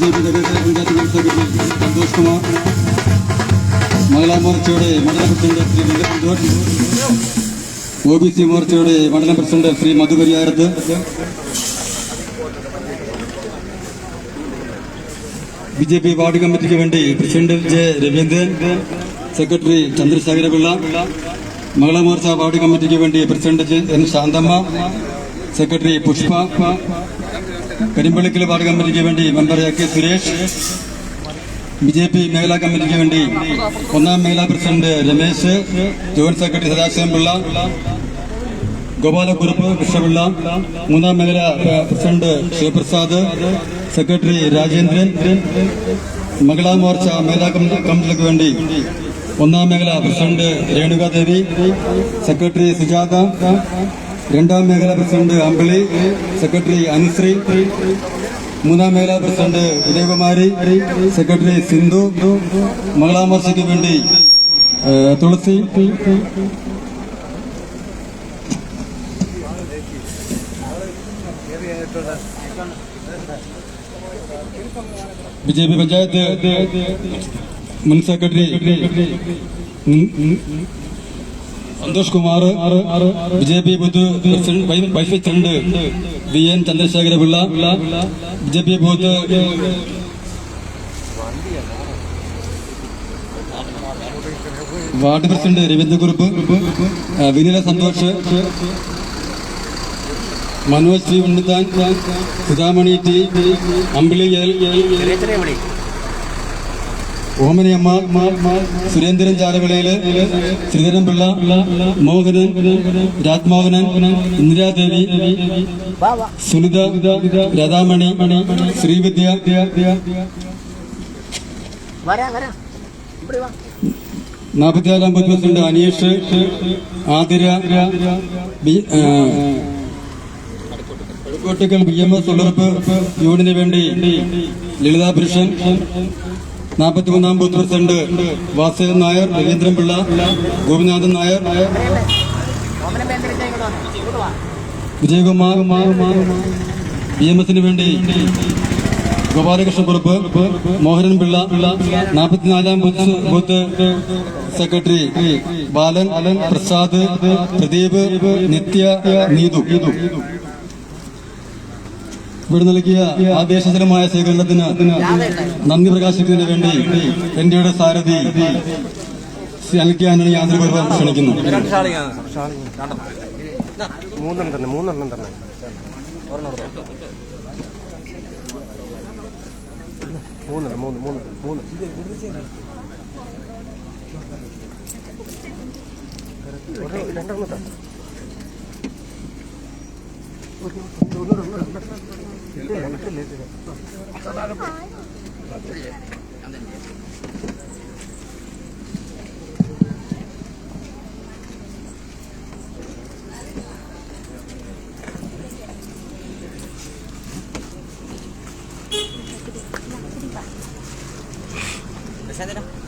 J P Shri George O B C മോർച്ചയുടെ മണ്ഡലം president Shri Madhupariyarath B J P ward കമ്മിറ്റിക്ക് വേണ്ടി president J Raveendran secretary Chandrasekharapillai Mahila Morcha ward കമ്മിറ്റിക്ക് വേണ്ടി president N Santhamma secretary Pushpa Karimpallikkal ward കമ്മിറ്റിക്ക് വേണ്ടി member A K Suresh B J P മേഖലാ കമ്മിറ്റിക്ക് വേണ്ടി ഒന്നാം മേഖലാ president Ramesh joint secretary Sadasivam Pillai Gopalakkurup Krishnapillai മൂന്നാം മേഖല പ്രസിഡന്റ് ശിവപ്രസാദ് സെക്രട്ടറി രാജേന്ദ്രൻ മഹിളാ മോർച്ച മേഖലാ കമ്മി- കമ്മിറ്റിക്ക് വേണ്ടി ഒന്നാം മേഖല പ്രസിഡന്റ് രേണുകാദേവി സെക്രട്ടറി സുജാത രണ്ടാം മേഖലാ പ്രസിഡന്റ് അമ്പിളി സെക്രട്ടറി അനുശ്രീ മൂന്നാം മേഖലാ പ്രസിഡന്റ് ഉദയകുമാരി സെക്രട്ടറി സിന്ധു മംഗളാം വർഷയ്ക്ക് വേണ്ടി Thulasi. B J P panchayat മുൻ secretary Santhosh Kumar B J P booth vice president V N Chandrasekhara Pillai B P booth ward president Raveendrakurup Vinila Santhosh Manoj Shri Unnithan Sudhamani T Ambili L Omanayamma Surendran ചാലവിളയിൽ Sreedharan Pillai Mohanan Rajmohanan Indiradevi Sunitha Radhamani Sreevidya. നാൽപ്പത്തിനാലാം president Aneesh Athira Kottakkal B M S ഉള്ളർപ്പ് യൂണിന് വേണ്ടി Lalitha Purushan നാൽപ്പത്തിമൂന്നാം booth president Vasudevan Nair Raveendran Pillai Gopinathan Nair Vijayakumar B M എസിന് വേണ്ടി ഗോപാലകൃഷ്ണ കുറുപ്പ് മോഹനൻ പിള്ള നാൽപ്പത്തിനാലാം booth secretary Balan Prasad Pradeep Nithya Neethu. ഇവിടെ നൽകിയ ആദേശജനമായ സ്വീകരണത്തിന് നന്ദി പ്രകാശിക്കുന്നതിന് വേണ്ടി എന്റെയുടെ സാരഥി ശ്രീ അനിൽക്കാനാണ് യാതൊരു ക്ഷണിക്കുന്നു. മൂന്നെണ്ണം തന്നെ മൂന്നെണ്ണം തന്നെ. മൂന്നെണ്ണം മൂന്ന് മൂന്ന് മൂന്ന് രണ്ടെണ്ണം തന്നെ no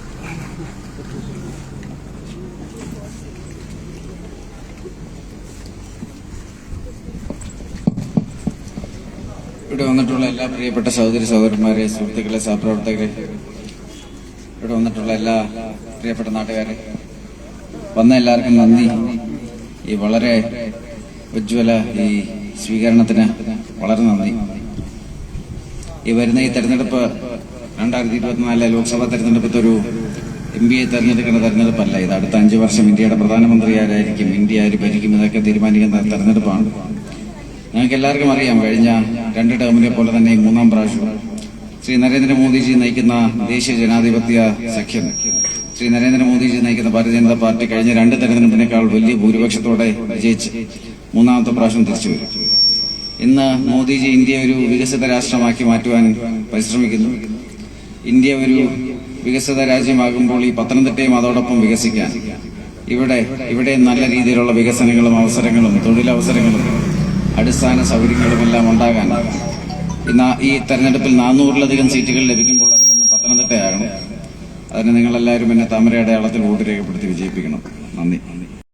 ഇവിടെ വന്നിട്ടുള്ള എല്ലാ പ്രിയപ്പെട്ട സഹോദരി സഹോദരന്മാരെ സുഹൃത്തുക്കളെ സഹപ്രവർത്തകരെ ഇവിടെ വന്നിട്ടുള്ള എല്ലാ പ്രിയപ്പെട്ട നാട്ടുകാരെ വന്ന എല്ലാവർക്കും നന്ദി. ഈ വളരെ ഉജ്ജ്വല ഈ സ്വീകരണത്തിന് വളരെ നന്ദി. ഈ വരുന്ന ഈ തെരഞ്ഞെടുപ്പ് രണ്ടായിരത്തി ഇരുപത്തിനാലിലെ ലോക്സഭാ തെരഞ്ഞെടുപ്പത്തെ ഒരു എം എ തെരഞ്ഞെടുക്കുന്ന തെരഞ്ഞെടുപ്പല്ല. ഇത് അടുത്ത അഞ്ച് വർഷം ഇന്ത്യയുടെ പ്രധാനമന്ത്രി ആരായിരിക്കും ഇന്ത്യ ആര് ഭരിക്കും ഇതൊക്കെ തീരുമാനിക്കുന്ന തെരഞ്ഞെടുപ്പാണ്. ഞങ്ങൾക്ക് എല്ലാവർക്കും അറിയാം കഴിഞ്ഞ രണ്ട് ടേമിനെ പോലെ തന്നെ മൂന്നാം പ്രാവശ്യം ശ്രീ നരേന്ദ്രമോദിജി നയിക്കുന്ന ദേശീയ ജനാധിപത്യ സഖ്യം. ശ്രീ നരേന്ദ്രമോദിജി നയിക്കുന്ന ഭാരതീയ ജനതാ പാർട്ടി കഴിഞ്ഞ രണ്ട് തെരഞ്ഞെടുപ്പിനേക്കാൾ വലിയ ഭൂരിപക്ഷത്തോടെ വിജയിച്ച് മൂന്നാമത്തെ പ്രാവശ്യം തിരിച്ചു വരും. ഇന്ന് മോദിജി ഇന്ത്യ ഒരു വികസിത രാഷ്ട്രമാക്കി മാറ്റുവാൻ പരിശ്രമിക്കുന്നു. ഇന്ത്യ ഒരു വികസിത രാജ്യമാകുമ്പോൾ ഈ പത്തനംതിട്ടയും അതോടൊപ്പം വികസിക്കാൻ. ഇവിടെ ഇവിടെ നല്ല രീതിയിലുള്ള വികസനങ്ങളും അവസരങ്ങളും തൊഴിലവസരങ്ങളും അടിസ്ഥാന സൗകര്യങ്ങളും എല്ലാം ഉണ്ടാകാൻ ഇന്ന് ഈ തെരഞ്ഞെടുപ്പിൽ നാനൂറിലധികം സീറ്റുകൾ ലഭിക്കുമ്പോൾ അതിലൊന്ന് പത്തനംതിട്ടയാകണം. അതിന് നിങ്ങളെല്ലാവരും എന്നെ താമര അടയാളത്തിൽ വോട്ട് രേഖപ്പെടുത്തി വിജയിപ്പിക്കണം. നന്ദി.